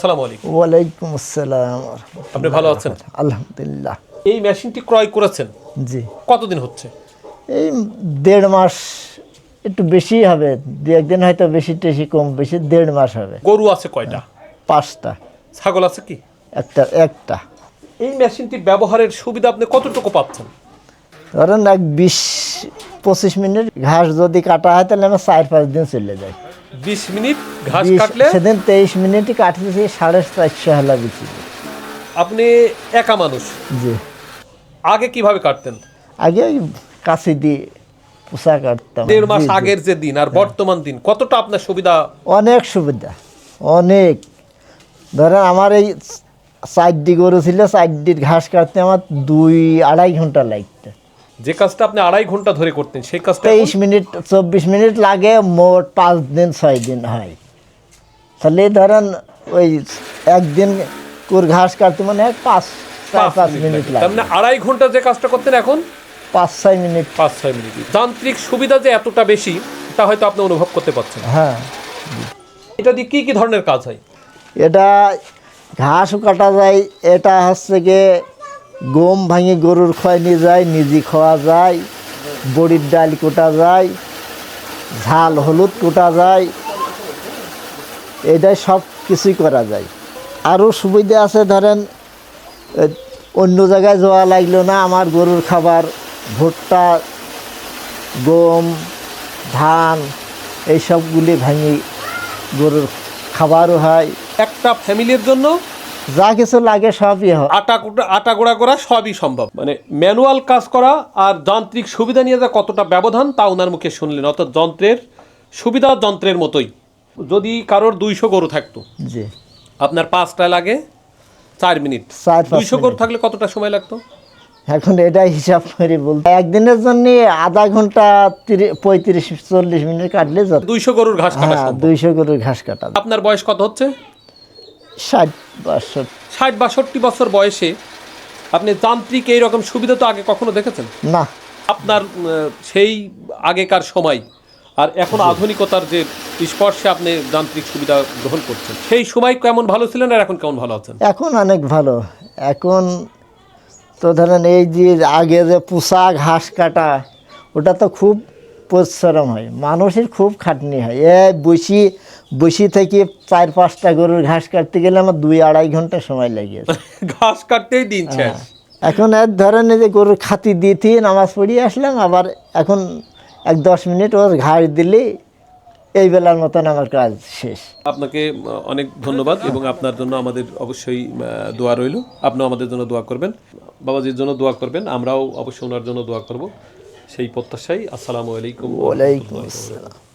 আসসালামু আলাইকুম। ওয়ালাইকুম আসসালাম আপনি ভালো আছেন? আলহামদুলিল্লাহ। এই মেশিনটি ক্রয় করেছেন? জি। কতদিন হচ্ছে? এই দেড় মাস একটু বেশি হবে দু একদিন হয়তো বেশি টেশি কম বেশি দেড় মাস হবে। গরু আছে কয়টা? পাঁচটা। ছাগল আছে কি? একটা একটা। এই মেশিনটি ব্যবহারের সুবিধা আপনি কতটুকু পাচ্ছেন? ধরেন এক বিশ পঁচিশ মিনিট ঘাস যদি কাটা হয় তাহলে আমার চার পাঁচ দিন চলে যায়। বিশ মিনিট ঘাস কাটলে সেদিন তেইশ মিনিটই কাটতেছি সাড়ে চারশো হলা বিচি আপনি একা মানুষ। জি। আগে কীভাবে কাটতেন? আগে কাছে দিয়ে পোশাক কাটতাম। দেড় মাস। আগের যে দিন আর বর্তমান দিন কতটা আপনার সুবিধা? অনেক সুবিধা অনেক। ধরেন আমার এই চারটি গরু ছিল চারটির ঘাস কাটতে আমার দুই আড়াই ঘণ্টা লাগতো। যে কাজটা আপনি আড়াই ঘণ্টা ধরে করতেন সেই কাজটা তেইশ মিনিট চব্বিশ মিনিট লাগে মোট পাঁচ দিন ছয় দিন হয়। তাহলে ধরেন ওই একদিন কুর ঘাস কাটতে মানে পাঁচ পাঁচ মিনিট মিনিট লাগে। তার মানে আড়াই ঘণ্টা যে কাজটা করতেন এখন? পাঁচ ছয় মিনিট। পাঁচ ছয় মিনিট। যান্ত্রিক সুবিধা যে এতটা বেশি তা হয়তো আপনি অনুভব করতে পারছেন। হ্যাঁ। এটা দিয়ে কী কী ধরনের কাজ হয়? এটা ঘাসও কাটা যায় এটা হচ্ছে গিয়ে গম ভাঙি গরুর খয় নিয়ে যায়, নিজে খাওয়া যায়, বড়ির ডাল কোটা যায়, ঝাল হলুদ কোটা যায়, এটাই সব কিছুই করা যায়। আরও সুবিধা আছে ধরেন অন্য জায়গায় যাওয়া লাগল না, আমার গরুর খাবার, ভুট্টা, গম, ধান এইসবগুলি ভাঙি গরুর খাবারও হয়। একটা ফ্যামিলির জন্য যা কিছু লাগে সবই হয়। আটা আটা গোড়া করা সবই সম্ভব। মানে ম্যানুয়াল কাজ করা আর যান্ত্রিক সুবিধা নিয়ে যা কতটা ব্যবধান তা ওনার মুখে শুনলেন। অর্থাৎ যন্ত্রের সুবিধা যন্ত্রের মতোই। যদি কারোর দুইশো গরু থাকতো জি। আপনার পাঁচটা লাগে চার মিনিট। দুইশো গরু থাকলে কতটা সময় লাগতো? এখন এটাই হিসাব করে বলতে একদিনের জন্য আধা ঘণ্টা পঁয়ত্রিশ চল্লিশ মিনিট কাটলে দুইশো গরুর ঘাস কাটা হ্যাঁ দুইশো গরুর ঘাস কাটা। আপনার বয়স কত হচ্ছে? ষাট বাষট্টি ষাট বাষট্টি বছর বয়সে আপনি যান্ত্রিক এই রকম সুবিধা তো আগে কখনো দেখেছেন? না। আপনার সেই আগেকার সময় আর এখন আধুনিকতার যে স্পর্শে আপনি যান্ত্রিক সুবিধা গ্রহণ করছেন সেই সময় কেমন ভালো ছিলেন আর এখন কেমন ভালো আছেন? এখন অনেক ভালো। এখন তো ধরেন এই যে আগে যে পোশাক ঘাস কাটা ওটা তো খুব পরিশ্রম হয়। মানুষের খুব খাটনি হয়। এ বসি বসি থেকে চার পাঁচটা গরুর ঘাস কাটতে গেলে আমার দুই আড়াই ঘণ্টা সময় লেগেছে ঘাস কাটতেই দিন শেষ। এখন এক ধরনের যে গরুর খাতি দিয়ে নামাজ পড়িয়ে আসলাম আবার এখন এক দশ মিনিট ওর ঘাস দিলে এই বেলার মতন আমার কাজ শেষ। আপনাকে অনেক ধন্যবাদ এবং আপনার জন্য আমাদের অবশ্যই দোয়া রইল। আপনিও আমাদের জন্য দোয়া করবেন। বাবাজির জন্য দোয়া করবেন আমরাও অবশ্যই ওনার জন্য দোয়া করব। সেই প্রত্যাশাই আসসালামু আলাইকুম ওয়ালাইকুম আসসালাম।